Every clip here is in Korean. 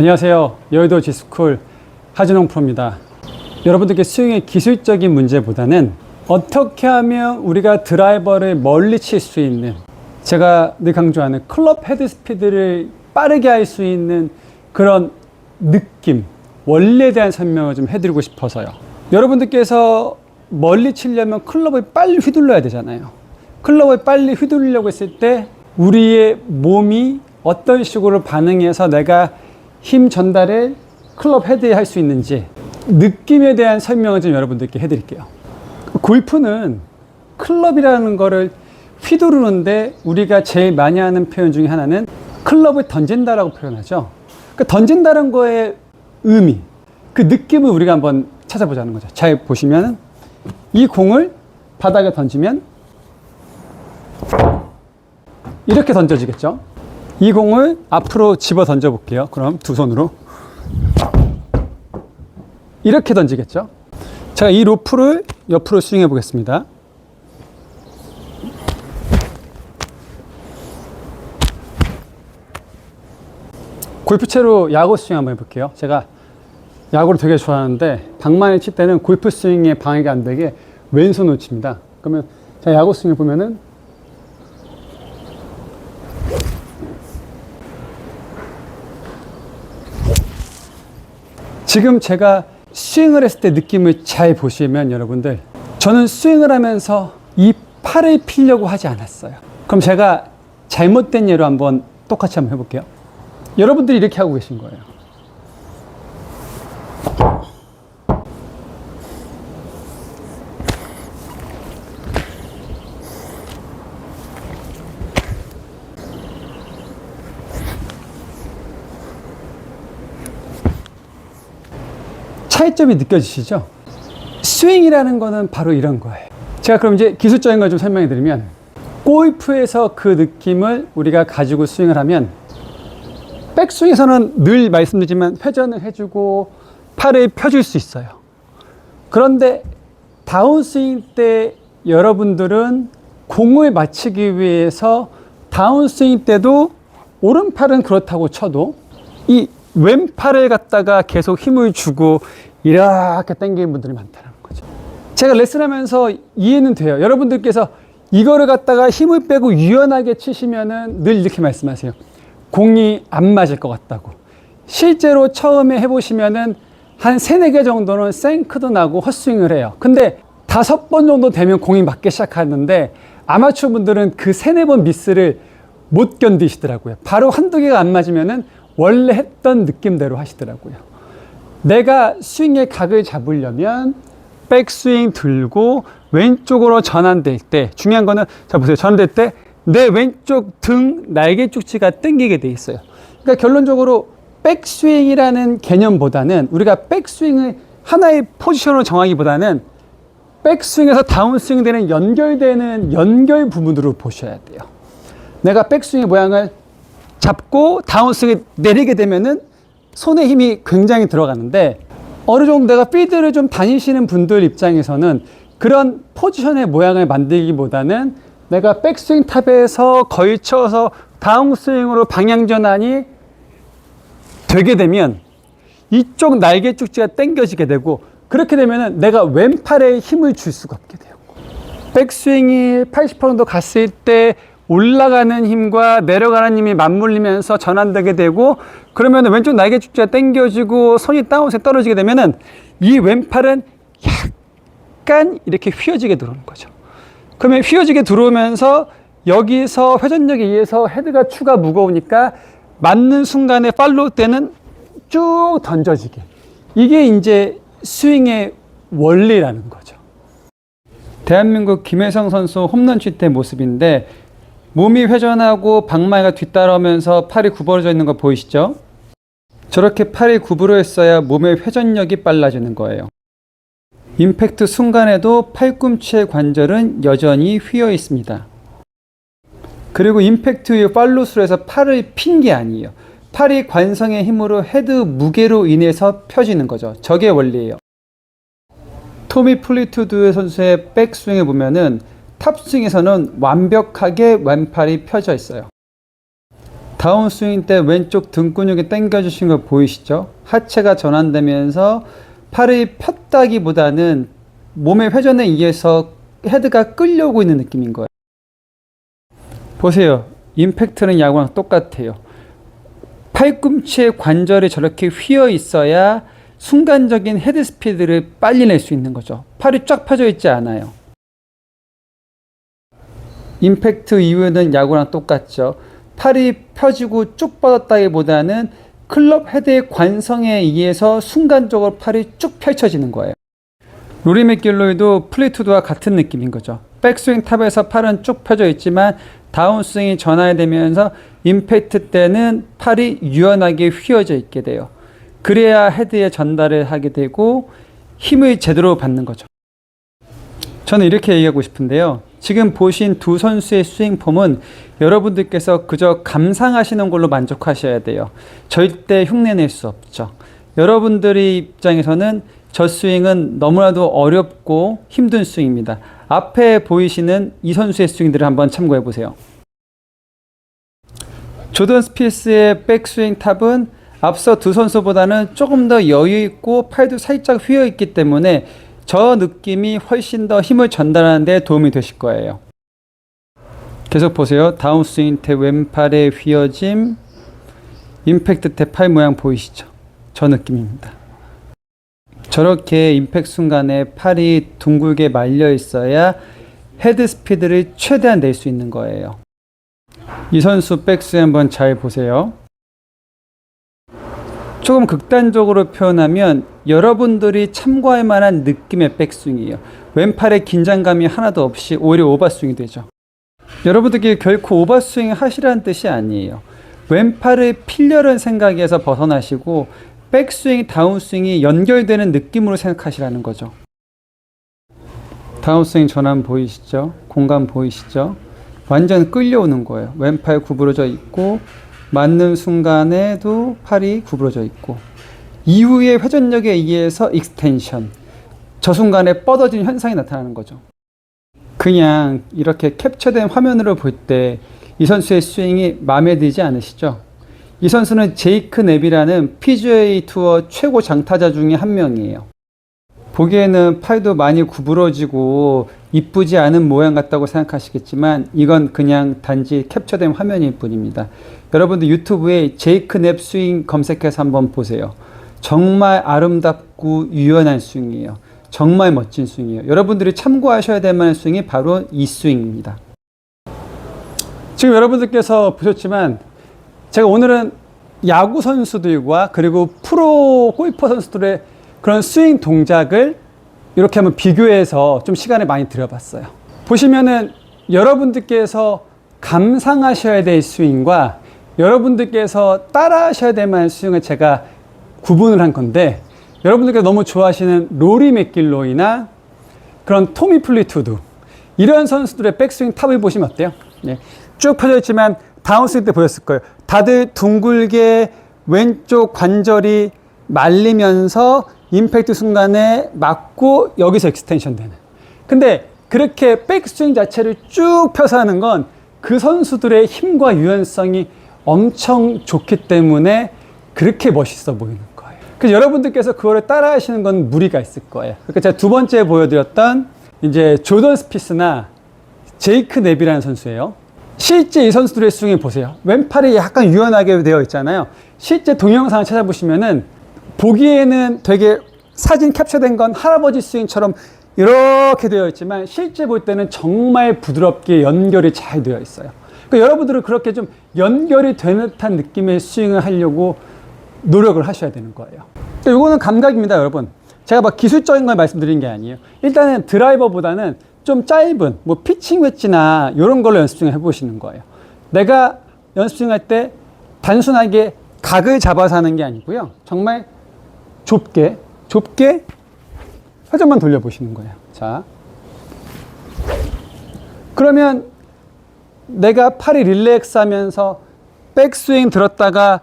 안녕하세요. 여의도 지스쿨 하진홍 프로입니다. 여러분들께 스윙의 기술적인 문제보다는 어떻게 하면 우리가 드라이버를 멀리 칠 수 있는 제가 늘 강조하는 클럽 헤드 스피드를 빠르게 할 수 있는 그런 느낌, 원리에 대한 설명을 좀 해드리고 싶어서요. 여러분들께서 멀리 치려면 클럽을 빨리 휘둘러야 되잖아요. 클럽을 빨리 휘둘리려고 했을 때 우리의 몸이 어떤 식으로 반응해서 내가 힘 전달을 클럽 헤드에 할 수 있는지 느낌에 대한 설명을 좀 여러분들께 해드릴게요. 골프는 클럽이라는 거를 휘두르는데 우리가 제일 많이 하는 표현 중에 하나는 클럽을 던진다라고 표현하죠. 그 던진다는 거의 의미, 그 느낌을 우리가 한번 찾아보자는 거죠. 잘 보시면 이 공을 바닥에 던지면 이렇게 던져지겠죠. 이 공을 앞으로 집어 던져 볼게요. 그럼 두 손으로 이렇게 던지겠죠. 제가 이 로프를 옆으로 스윙해 보겠습니다. 골프채로 야구 스윙 한번 해볼게요. 제가 야구를 되게 좋아하는데 방망이 칠 때는 골프 스윙에 방해가 안 되게 왼손으로 칩니다. 그러면 제가 야구 스윙을 보면은 지금 제가 스윙을 했을 때 느낌을 잘 보시면 여러분들 저는 스윙을 하면서 이 팔을 피려고 하지 않았어요. 그럼 제가 잘못된 예로 한번 똑같이 한번 해볼게요. 여러분들이 이렇게 하고 계신 거예요. 차이점이 느껴지시죠? 스윙이라는 거는 바로 이런 거예요. 제가 그럼 이제 기술적인 걸 좀 설명해 드리면 골프에서 그 느낌을 우리가 가지고 스윙을 하면 백스윙에서는 늘 말씀드리지만 회전을 해주고 팔을 펴줄 수 있어요. 그런데 다운스윙 때 여러분들은 공을 맞추기 위해서 다운스윙 때도 오른팔은 그렇다고 쳐도 이 왼팔을 갖다가 계속 힘을 주고 이렇게 당기는 분들이 많다는 거죠. 제가 레슨하면서 이해는 돼요. 여러분들께서 이거를 갖다가 힘을 빼고 유연하게 치시면은 늘 이렇게 말씀하세요. 공이 안 맞을 것 같다고. 실제로 처음에 해보시면은 한 세네 개 정도는 생크도 나고 헛스윙을 해요. 근데 다섯 번 정도 되면 공이 맞기 시작하는데 아마추어 분들은 그 세네 번 미스를 못 견디시더라고요. 바로 한두 개가 안 맞으면은 원래 했던 느낌대로 하시더라고요. 내가 스윙의 각을 잡으려면 백스윙 들고 왼쪽으로 전환될 때 중요한 거는 자 보세요. 전환될 때 내 왼쪽 등 날개 쪽지가 당기게 돼 있어요. 그러니까 결론적으로 백스윙이라는 개념보다는 우리가 백스윙을 하나의 포지션으로 정하기보다는 백스윙에서 다운스윙 되는 연결되는 연결 부분으로 보셔야 돼요. 내가 백스윙의 모양을 잡고 다운스윙에 내리게 되면은 손에 힘이 굉장히 들어가는데 어느 정도 내가 필드를 좀 다니시는 분들 입장에서는 그런 포지션의 모양을 만들기보다는 내가 백스윙 탑에서 걸쳐서 다운스윙으로 방향 전환이 되게 되면 이쪽 날개 쪽지가 당겨지게 되고 그렇게 되면은 내가 왼팔에 힘을 줄 수가 없게 돼요. 백스윙이 80% 정도 갔을 때 올라가는 힘과 내려가는 힘이 맞물리면서 전환되게 되고 그러면 왼쪽 날개 축지가 당겨지고 손이 다운에 떨어지게 되면은 이 왼팔은 약간 이렇게 휘어지게 들어오는 거죠. 그러면 휘어지게 들어오면서 여기서 회전력에 의해서 헤드가 추가 무거우니까 맞는 순간에 팔로우 때는 쭉 던져지게. 이게 이제 스윙의 원리라는 거죠. 대한민국 김혜성 선수 홈런 칠 때 모습인데 몸이 회전하고 방망이가 뒤따라오면서 팔이 구부러져 있는 거 보이시죠? 저렇게 팔이 구부러 있어야 몸의 회전력이 빨라지는 거예요. 임팩트 순간에도 팔꿈치의 관절은 여전히 휘어 있습니다. 그리고 임팩트 이후 팔로스에서 팔을 핀 게 아니에요. 팔이 관성의 힘으로 헤드 무게로 인해서 펴지는 거죠. 저게 원리예요. 토미 플리투드 선수의 백스윙에 보면은 탑스윙에서는 완벽하게 왼팔이 펴져 있어요. 다운스윙 때 왼쪽 등 근육이 당겨주신 거 보이시죠? 하체가 전환되면서 팔이 폈다기보다는 몸의 회전에 의해서 헤드가 끌려오고 있는 느낌인 거예요. 보세요. 임팩트는 야구랑 똑같아요. 팔꿈치의 관절이 저렇게 휘어 있어야 순간적인 헤드 스피드를 빨리 낼 수 있는 거죠. 팔이 쫙 펴져 있지 않아요. 임팩트 이후에는 야구랑 똑같죠. 팔이 펴지고 쭉 뻗었다기보다는 클럽 헤드의 관성에 의해서 순간적으로 팔이 쭉 펼쳐지는 거예요. 로리 맥길로이도 플리투드와 같은 느낌인 거죠. 백스윙 탑에서 팔은 쭉 펴져 있지만 다운스윙이 전환되면서 임팩트 때는 팔이 유연하게 휘어져 있게 돼요. 그래야 헤드에 전달을 하게 되고 힘을 제대로 받는 거죠. 저는 이렇게 얘기하고 싶은데요. 지금 보신 두 선수의 스윙 폼은 여러분들께서 그저 감상하시는 걸로 만족하셔야 돼요. 절대 흉내낼 수 없죠. 여러분들의 입장에서는 저 스윙은 너무나도 어렵고 힘든 스윙입니다. 앞에 보이시는 이 선수의 스윙들을 한번 참고해 보세요. 조던 스피스의 백스윙 탑은 앞서 두 선수보다는 조금 더 여유 있고 팔도 살짝 휘어 있기 때문에 저 느낌이 훨씬 더 힘을 전달하는 데 도움이 되실 거예요. 계속 보세요. 다운스윙 때 왼팔의 휘어짐, 임팩트 때 팔 모양 보이시죠? 저 느낌입니다. 저렇게 임팩트 순간에 팔이 둥글게 말려 있어야 헤드 스피드를 최대한 낼 수 있는 거예요. 이 선수 백스윙 한번 잘 보세요. 조금 극단적으로 표현하면 여러분들이 참고할 만한 느낌의 백스윙이에요. 왼팔에 긴장감이 하나도 없이 오히려 오버스윙이 되죠. 여러분들께 결코 오버스윙 하시라는 뜻이 아니에요. 왼팔을 필려는 생각에서 벗어나시고 백스윙, 다운스윙이 연결되는 느낌으로 생각하시라는 거죠. 다운스윙 전환 보이시죠? 공간 보이시죠? 완전 끌려오는 거예요. 왼팔 구부러져 있고 맞는 순간에도 팔이 구부러져 있고 이후의 회전력에 의해서 익스텐션 저 순간에 뻗어진 현상이 나타나는 거죠. 그냥 이렇게 캡처된 화면으로 볼 때 이 선수의 스윙이 마음에 들지 않으시죠? 이 선수는 제이크 넵이라는 PGA 투어 최고 장타자 중에 한 명이에요. 보기에는 팔도 많이 구부러지고 이쁘지 않은 모양 같다고 생각하시겠지만 이건 그냥 단지 캡처된 화면일 뿐입니다. 여러분들 유튜브에 제이크 넵 스윙 검색해서 한번 보세요. 정말 아름답고 유연한 스윙이에요. 정말 멋진 스윙이에요. 여러분들이 참고하셔야 될 만한 스윙이 바로 이 스윙입니다. 지금 여러분들께서 보셨지만 제가 오늘은 야구 선수들과 그리고 프로 골퍼 선수들의 그런 스윙 동작을 이렇게 한번 비교해서 좀 시간을 많이 들여봤어요. 보시면은 여러분들께서 감상하셔야 될 스윙과 여러분들께서 따라 하셔야 될 만한 스윙을 제가 구분을 한 건데 여러분들께서 너무 좋아하시는 로리 맥길로이나 그런 토미 플리투드 이런 선수들의 백스윙 탑을 보시면 어때요? 네. 쭉 펴져 있지만 다운스윙 때 보였을 거예요. 다들 둥글게 왼쪽 관절이 말리면서 임팩트 순간에 맞고 여기서 익스텐션 되는. 근데 그렇게 백스윙 자체를 쭉 펴서 하는 건 그 선수들의 힘과 유연성이 엄청 좋기 때문에 그렇게 멋있어 보이는 거예요. 그래서 여러분들께서 그거를 따라 하시는 건 무리가 있을 거예요. 그러니까 제가 두 번째 보여드렸던 이제 조던 스피스나 제이크 넵이라는 선수예요. 실제 이 선수들의 스윙을 보세요. 왼팔이 약간 유연하게 되어 있잖아요. 실제 동영상을 찾아보시면은 보기에는 되게 사진 캡처된 건 할아버지 스윙처럼 이렇게 되어 있지만 실제 볼 때는 정말 부드럽게 연결이 잘 되어 있어요. 그러니까 여러분들은 그렇게 좀 연결이 되는 듯한 느낌의 스윙을 하려고 노력을 하셔야 되는 거예요. 그러니까 이거는 감각입니다, 여러분. 제가 막 기술적인 걸 말씀드린 게 아니에요. 일단은 드라이버보다는 좀 짧은 뭐 피칭 웨지나 이런 걸로 연습 좀 해보시는 거예요. 내가 연습 스윙할 때 단순하게 각을 잡아서 하는 게 아니고요. 정말 좁게 좁게 회전만 돌려보시는 거예요. 자, 그러면 내가 팔이 릴렉스 하면서 백스윙 들었다가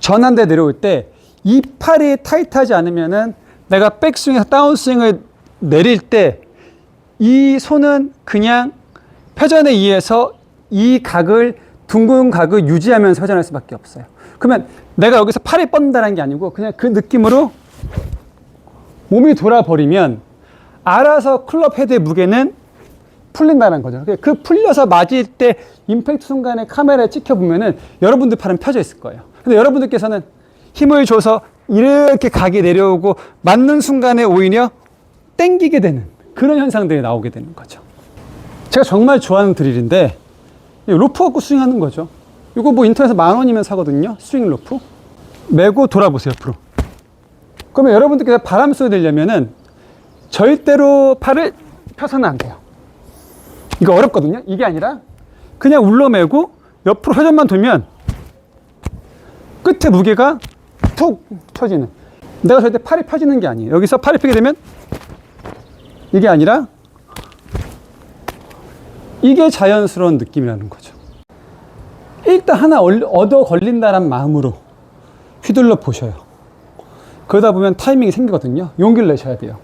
전환대 내려올 때 이 팔이 타이트하지 않으면은 내가 백스윙에서 다운스윙을 내릴 때 이 손은 그냥 회전에 의해서 이 각을 둥근 각을 유지하면서 회전할 수밖에 없어요. 그러면 내가 여기서 팔이 뻗는다는 게 아니고 그냥 그 느낌으로 몸이 돌아버리면 알아서 클럽 헤드의 무게는 풀린다는 거죠. 그 풀려서 맞을 때 임팩트 순간에 카메라에 찍혀보면은 여러분들 팔은 펴져 있을 거예요. 근데 여러분들께서는 힘을 줘서 이렇게 각이 내려오고 맞는 순간에 오히려 땡기게 되는 그런 현상들이 나오게 되는 거죠. 제가 정말 좋아하는 드릴인데 이 로프 갖고 스윙하는 거죠. 이거 뭐 인터넷에 만 원이면 사거든요. 스윙 로프. 메고 돌아보세요, 옆으로. 그러면 여러분들께서 바람 쏘게 되려면은 절대로 팔을 펴서는 안 돼요. 이거 어렵거든요. 이게 아니라 그냥 울러매고 옆으로 회전만 돌면 끝에 무게가 툭 펴지는. 내가 절대 팔이 펴지는 게 아니에요. 여기서 팔이 펴게 되면 이게 아니라 이게 자연스러운 느낌이라는 거죠. 일단 하나 얼- 얻어 걸린다는 마음으로 휘둘러 보셔요. 그러다 보면 타이밍이 생기거든요. 용기를 내셔야 돼요.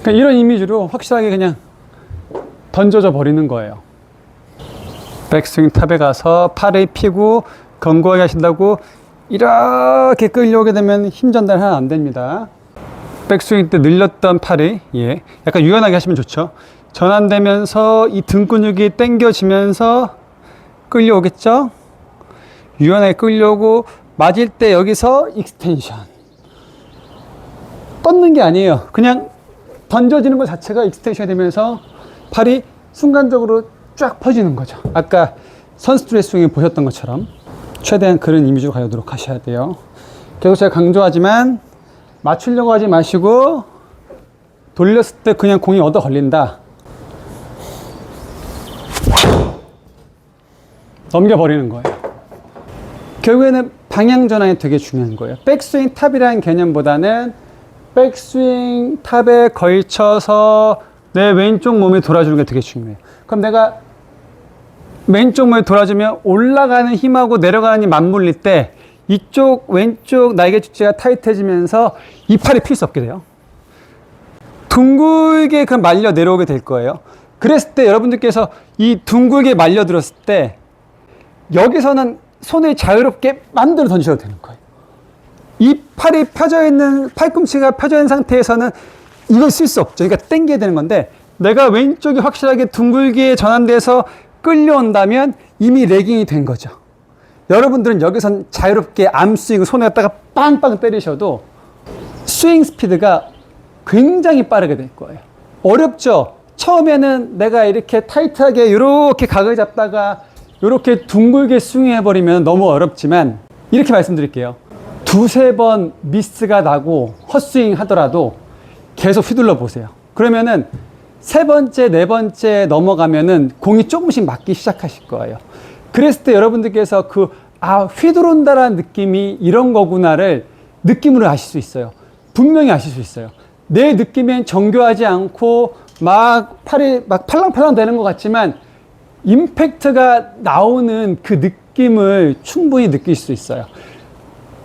그러니까 이런 이미지로 확실하게 그냥 던져져 버리는 거예요. 백스윙 탑에 가서 팔을 피고 견고하게 하신다고 이렇게 끌려오게 되면 힘 전달 하나 안 됩니다. 백스윙 때 늘렸던 팔이 예, 약간 유연하게 하시면 좋죠. 전환되면서 이 등 근육이 당겨지면서 끌려오겠죠? 유연하게 끌려오고 맞을 때 여기서 익스텐션. 뻗는 게 아니에요. 그냥 던져지는 것 자체가 익스텐션이 되면서 팔이 순간적으로 쫙 퍼지는 거죠. 아까 선수들의 스윙을 보셨던 것처럼 최대한 그런 이미지로 가도록 하셔야 돼요. 계속 제가 강조하지만 맞추려고 하지 마시고 돌렸을 때 그냥 공이 얻어 걸린다. 넘겨버리는 거예요. 결국에는 방향 전환이 되게 중요한 거예요. 백스윙 탑이라는 개념보다는 백스윙 탑에 걸쳐서 내 왼쪽 몸이 돌아주는 게 되게 중요해요. 그럼 내가 왼쪽 몸이 돌아주면 올라가는 힘하고 내려가는 힘이 맞물릴 때 이쪽 왼쪽 날개 주체가 타이트해지면서 이 팔이 필 수 없게 돼요. 둥글게 그 말려 내려오게 될 거예요. 그랬을 때 여러분들께서 이 둥글게 말려 들었을 때 여기서는 손을 자유롭게 만들어 던지셔도 되는 거예요. 이 팔이 펴져 있는 팔꿈치가 펴져 있는 상태에서는 이걸 쓸 수 없죠. 그러니까 당겨야 되는 건데 내가 왼쪽이 확실하게 둥글게 전환돼서 끌려온다면 이미 레깅이 된 거죠. 여러분들은 여기선 자유롭게 암스윙 손에 갖다가 빵빵 때리셔도 스윙 스피드가 굉장히 빠르게 될 거예요. 어렵죠? 처음에는 내가 이렇게 타이트하게 이렇게 각을 잡다가 이렇게 둥글게 스윙해버리면 너무 어렵지만 이렇게 말씀드릴게요. 두세 번 미스가 나고 헛스윙 하더라도 계속 휘둘러 보세요. 그러면은 세 번째, 네 번째 넘어가면은 공이 조금씩 맞기 시작하실 거예요. 그랬을 때 여러분들께서 그, 아, 휘두른다라는 느낌이 이런 거구나를 느낌으로 아실 수 있어요. 분명히 아실 수 있어요. 내 느낌엔 정교하지 않고 막 팔이 막 팔랑팔랑 되는 것 같지만 임팩트가 나오는 그 느낌을 충분히 느낄 수 있어요.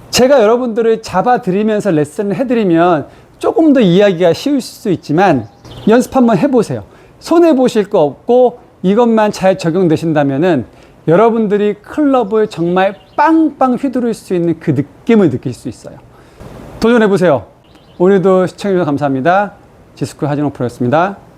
제가 여러분들을 잡아드리면서 레슨을 해드리면 조금 더 이야기가 쉬울 수 있지만 연습 한번 해보세요. 손해보실 거 없고 이것만 잘 적용되신다면은 여러분들이 클럽을 정말 빵빵 휘두를 수 있는 그 느낌을 느낄 수 있어요. 도전해보세요. 오늘도 시청해주셔서 감사합니다. 지스쿠 하진호 프로였습니다.